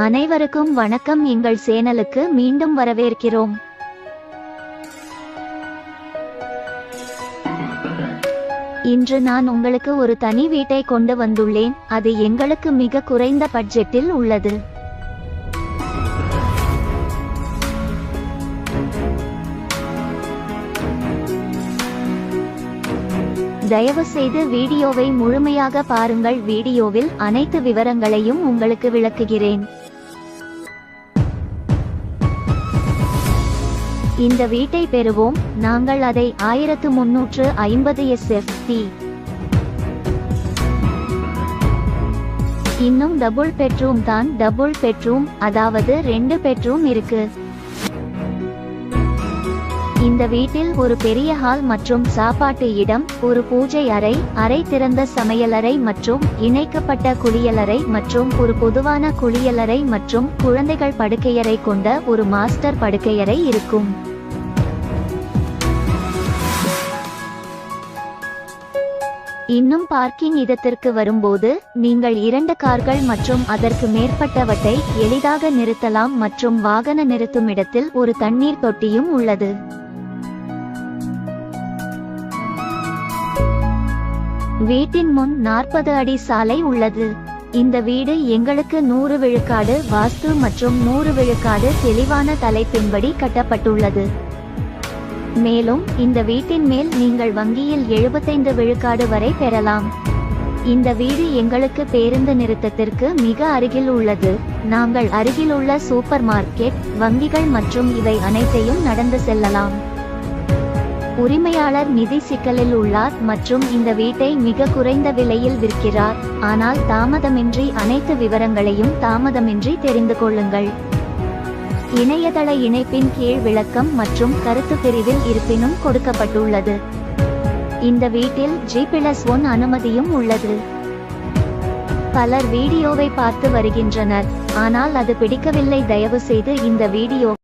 அனைவருக்கும் வணக்கம். எங்கள் சேனலுக்கு மீண்டும் வரவேற்கிறோம். இன்று நான் உங்களுக்கு ஒரு தனி வீட்டை கொண்டு வந்துள்ளேன். அது எங்களுக்கு மிக குறைந்த பட்ஜெட்டில் உள்ளது. தயவு செய்து வீடியோவை முழுமையாக பாருங்கள். வீடியோவில் அனைத்து விவரங்களையும் உங்களுக்கு விளக்குகிறேன். இந்த வீட்டை பெறுவோம். நாங்கள் அதை ஆயிரத்து முன்னூற்று ஐம்பது எஸ்எஃப்டி இன்னும் டபுள் பெட்ரூம் தான். டபுள் பெட்ரூம் அதாவது ரெண்டு பெட்ரூம் இருக்கு. இந்த வீட்டில் ஒரு பெரிய ஹால் மற்றும் சாப்பாட்டு இடம் ஒரு பூஜை அறை அறை திறந்த சமையலறை மற்றும் இணைக்கப்பட்ட குளியலறை மற்றும் ஒரு பொதுவான குளியலறை மற்றும் குழந்தைகள் படுக்கையறை கொண்ட ஒரு மாஸ்டர் படுக்கையறை இருக்கும். இன்னும் பார்க்கிங் இடத்திற்கு வரும்போது நீங்கள் இரண்டு கார்கள் மற்றும் அதற்கு மேற்பட்டவற்றை எளிதாக நிறுத்தலாம் மற்றும் வாகன நிறுத்தும் இடத்தில் ஒரு தண்ணீர் தொட்டியும் உள்ளது. வீட்டின் முன் நாற்பது அடி சாலை உள்ளது. இந்த வீடு எங்களுக்கு நூறு விழுக்காடு வாஸ்து மற்றும் நூறு விழுக்காடு தெளிவான தலைப்பின்படி கட்டப்பட்டுள்ளது. மேலும் இந்த வீட்டின் மேல் நீங்கள் வங்கியில் எழுபத்தைந்து விழுக்காடு வரை பெறலாம். இந்த வீடு எங்களுக்கு பேருந்து நிறுத்தத்திற்கு மிக அருகில் உள்ளது. நாங்கள் அருகிலுள்ள சூப்பர் மார்க்கெட் வங்கிகள் மற்றும் இவை அனைத்தையும் நடந்து செல்லலாம். உரிமையாளர் நிதி சிக்கலில் உள்ளார் மற்றும் இந்த வீட்டை மிக குறைந்த விலையில் விற்கிறார். ஆனால் தாமதமின்றி அனைத்து விவரங்களையும் தாமதமின்றி தெரிந்து கொள்ளுங்கள். இணையதள இணைப்பின் கீழ் விளக்கம் மற்றும் கருத்து பிரிவில் இருப்பினும் கொடுக்கப்பட்டுள்ளது. இந்த வீட்டில் ஜி பிளஸ் ஒன் அனுமதியும் உள்ளது. பலர் வீடியோவை பார்த்து வருகின்றனர். ஆனால் அது பிடிக்கவில்லை. தயவு செய்து இந்த வீடியோ